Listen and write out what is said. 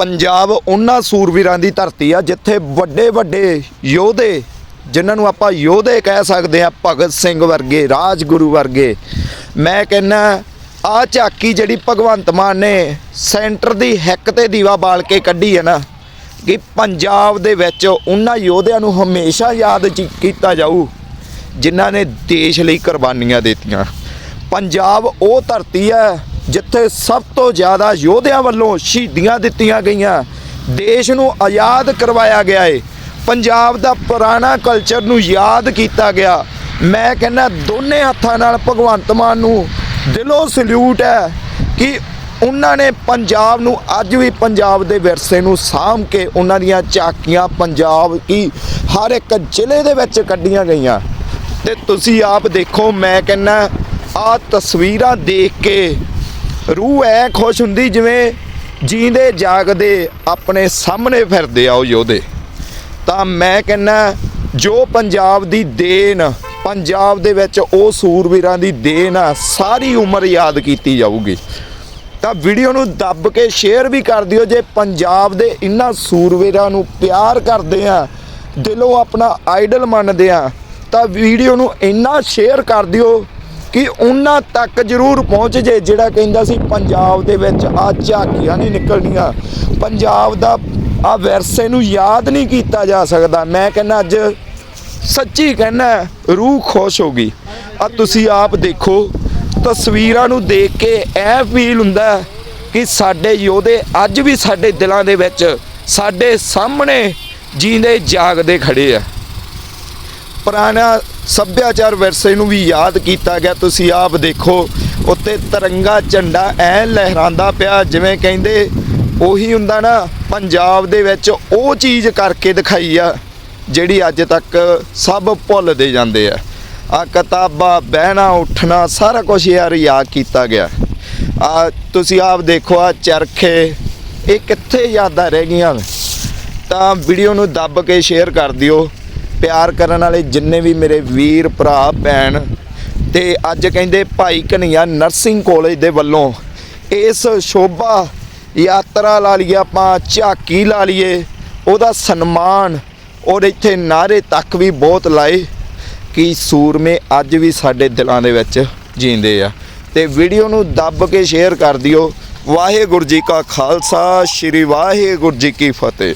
ਪੰਜਾਬ ਉਹਨਾਂ ਸੂਰਵੀਰਾਂ ਦੀ ਧਰਤੀ ਆ ਜਿੱਥੇ ਵੱਡੇ ਵੱਡੇ ਯੋਧੇ, ਜਿਨ੍ਹਾਂ ਨੂੰ ਆਪਾਂ ਯੋਧੇ ਕਹਿ ਸਕਦੇ ਆ, ਭਗਤ ਸਿੰਘ ਵਰਗੇ, ਰਾਜਗੁਰੂ ਵਰਗੇ। ਮੈਂ ਕਹਿੰਨਾ, ਆ ਝਾਕੀ ਜਿਹੜੀ ਭਗਵੰਤ ਮਾਨ ਨੇ ਸੈਂਟਰ ਦੀ ਹਿੱਕ ਤੇ ਦੀਵਾ ਬਾਲ ਕੇ ਕੱਢੀ ਹੈ ਨਾ, ਕਿ ਪੰਜਾਬ ਦੇ ਵਿੱਚ ਉਹਨਾਂ ਯੋਧਿਆਂ ਨੂੰ ਹਮੇਸ਼ਾ ਯਾਦ ਚ- ਕੀਤਾ ਜਾਊ, ਜਿਨ੍ਹਾਂ ਨੇ ਦੇਸ਼ ਲਈ ਕੁਰਬਾਨੀਆਂ ਦਿੱਤੀਆਂ। ਪੰਜਾਬ ਉਹ ਧਰਤੀ ਹੈ ਜਿੱਥੇ ਸਭ ਤੋਂ ਜ਼ਿਆਦਾ ਯੋਧਿਆਂ ਵੱਲੋਂ ਸ਼ਹੀਦੀਆਂ ਦਿੱਤੀਆਂ ਗਈਆਂ। ਦੇਸ਼ ਨੂੰ ਆਜ਼ਾਦ ਕਰਵਾਇਆ ਗਿਆ ਏ। ਪੰਜਾਬ ਦਾ ਪੁਰਾਣਾ ਕਲਚਰ ਨੂੰ ਯਾਦ ਕੀਤਾ ਗਿਆ। ਮੈਂ ਕਹਿੰਦਾ ਦੋਨੇ ਹੱਥਾਂ ਨਾਲ ਭਗਵੰਤ ਮਾਨ ਨੂੰ ਦਿਲੋਂ ਸਲੂਟ ਹੈ ਕਿ ਉਹਨਾਂ ਨੇ ਪੰਜਾਬ ਨੂੰ ਅੱਜ ਵੀ ਪੰਜਾਬ ਦੇ ਵਿਰਸੇ ਨੂੰ ਸਾਂਭ ਕੇ ਉਹਨਾਂ ਦੀਆਂ ਝਾਕੀਆਂ ਪੰਜਾਬ ਕੀ ਹਰ ਇੱਕ ਜ਼ਿਲ੍ਹੇ ਦੇ ਵਿੱਚ ਕੱਢੀਆਂ ਗਈਆਂ। ਤੇ ਤੁਸੀਂ ਆਪ ਦੇਖੋ, ਮੈਂ ਕਹਿੰਨਾ ਆ ਤਸਵੀਰਾਂ ਦੇਖ ਕੇ ਰੂਹ ਐ ਖੁਸ਼ ਹੁੰਦੀ ਜਿਵੇਂ ਜੀਂਦੇ ਜਾਗਦੇ ਆਪਣੇ ਸਾਹਮਣੇ ਫਿਰਦੇ ਆ ਉਹ ਯੋਧੇ। ਤਾਂ ਮੈਂ ਕਹਿੰਨਾ, ਜੋ ਪੰਜਾਬ ਦੀ ਦੇਣ, ਪੰਜਾਬ ਦੇ ਵਿੱਚ ਉਹ ਸੂਰਵੀਰਾਂ ਦੀ ਦੇਣ ਆ, ਸਾਰੀ ਉਮਰ ਯਾਦ ਕੀਤੀ ਜਾਊਗੀ। ਤਾਂ ਵੀਡੀਓ ਨੂੰ ਦੱਬ ਕੇ ਸ਼ੇਅਰ ਵੀ ਕਰ ਦਿਓ ਜੇ ਪੰਜਾਬ ਦੇ ਇਹਨਾਂ ਸੂਰਵੀਰਾਂ ਨੂੰ ਪਿਆਰ ਕਰਦੇ ਆ, ਦਿਲੋਂ ਆਪਣਾ ਆਈਡਲ ਮੰਨਦੇ ਆ, ਤਾਂ ਵੀਡੀਓ ਨੂੰ ਇੰਨਾ ਸ਼ੇਅਰ ਕਰ ਦਿਓ ਕਿ ਉਹਨਾਂ ਤੱਕ ਜ਼ਰੂਰ ਪਹੁੰਚ ਜੇ, ਜਿਹੜਾ ਕਹਿੰਦਾ ਸੀ ਪੰਜਾਬ ਦੇ ਵਿੱਚ ਆ ਝਾਕੀਆਂ ਨਹੀਂ ਨਿਕਲਣੀਆਂ। ਪੰਜਾਬ ਦਾ ਆ ਵਿਰਸੇ ਨੂੰ ਯਾਦ ਨਹੀਂ ਕੀਤਾ ਜਾ ਸਕਦਾ। ਮੈਂ ਕਹਿੰਦਾ, ਅੱਜ ਸੱਚੀ ਕਹਿੰਦਾ, ਰੂਹ ਖੁਸ਼ ਹੋ ਗਈ। ਆ ਤੁਸੀਂ ਆਪ ਦੇਖੋ, ਤਸਵੀਰਾਂ ਨੂੰ ਦੇਖ ਕੇ ਐ ਫੀਲ ਹੁੰਦਾ ਕਿ ਸਾਡੇ ਯੋਧੇ ਅੱਜ ਵੀ ਸਾਡੇ ਦਿਲਾਂ ਦੇ ਵਿੱਚ, ਸਾਡੇ ਸਾਹਮਣੇ ਜੀਂਦੇ ਜਾਗਦੇ ਖੜੇ ਆ। ਪੁਰਾਣਾ ਸੱਭਿਆਚਾਰ ਵਿਰਸੇ ਨੂੰ ਵੀ ਯਾਦ ਕੀਤਾ ਗਿਆ। ਤੁਸੀਂ ਆਪ ਦੇਖੋ, ਉੱਤੇ ਤਿਰੰਗਾ ਝੰਡਾ ਐ ਲਹਿਰਾਂਦਾ ਪਿਆ, ਜਿਵੇਂ ਕਹਿੰਦੇ ਉਹੀ ਹੁੰਦਾ ਨਾ, ਪੰਜਾਬ ਦੇ ਵਿੱਚ ਉਹ ਚੀਜ਼ ਕਰਕੇ ਦਿਖਾਈ ਆ, ਜਿਹੜੀ ਅੱਜ ਤੱਕ ਸਭ ਭੁੱਲਦੇ ਜਾਂਦੇ ਆ। ਆ ਕਿਤਾਬਾਂ, ਬਹਿਣਾ, ਉੱਠਣਾ, ਸਾਰਾ ਕੁਝ ਯਾਰ ਯਾਦ ਕੀਤਾ ਗਿਆ। ਆ ਤੁਸੀਂ ਆਪ ਦੇਖੋ ਆ ਚਰਖੇ, ਇਹ ਕਿੱਥੇ ਯਾਦਾਂ ਰਹਿ ਗਈਆਂ ਤਾਂ ਵੀਡੀਓ ਨੂੰ ਦੱਬ ਕੇ ਸ਼ੇਅਰ ਕਰ ਦਿਓ। ਪਿਆਰ ਕਰਨ ਵਾਲੇ ਜਿੰਨੇ ਵੀ ਮੇਰੇ ਵੀਰ, ਭਰਾ, ਭੈਣ ਤੇ ਅੱਜ ਕਹਿੰਦੇ ਭਾਈ ਕਨਈਆ ਨਰਸਿੰਗ ਕਾਲਜ ਦੇ ਵੱਲੋਂ ਇਸ ਸ਼ੋਭਾ ਯਾਤਰਾ ਲਾ ਲਈਏ, ਆਪਾਂ ਝਾਕੀ ਲਾ ਲਈਏ, ਉਹਦਾ ਸਨਮਾਨ ਔਰ ਇੱਥੇ ਨਾਰੇ ਤੱਕ ਵੀ ਬਹੁਤ ਲਾਏ ਕਿ ਸੂਰਮੇ ਅੱਜ ਵੀ ਸਾਡੇ ਦਿਲਾਂ ਦੇ ਵਿੱਚ ਜੀਂਦੇ ਆ। ਤੇ ਵੀਡੀਓ ਨੂੰ ਦੱਬ ਕੇ ਸ਼ੇਅਰ ਕਰ ਦਿਓ। ਵਾਹਿਗੁਰੂ ਜੀ ਕਾ ਖਾਲਸਾ, ਸ੍ਰੀ ਵਾਹਿਗੁਰੂ ਜੀ ਕੀ ਫਤਿਹ।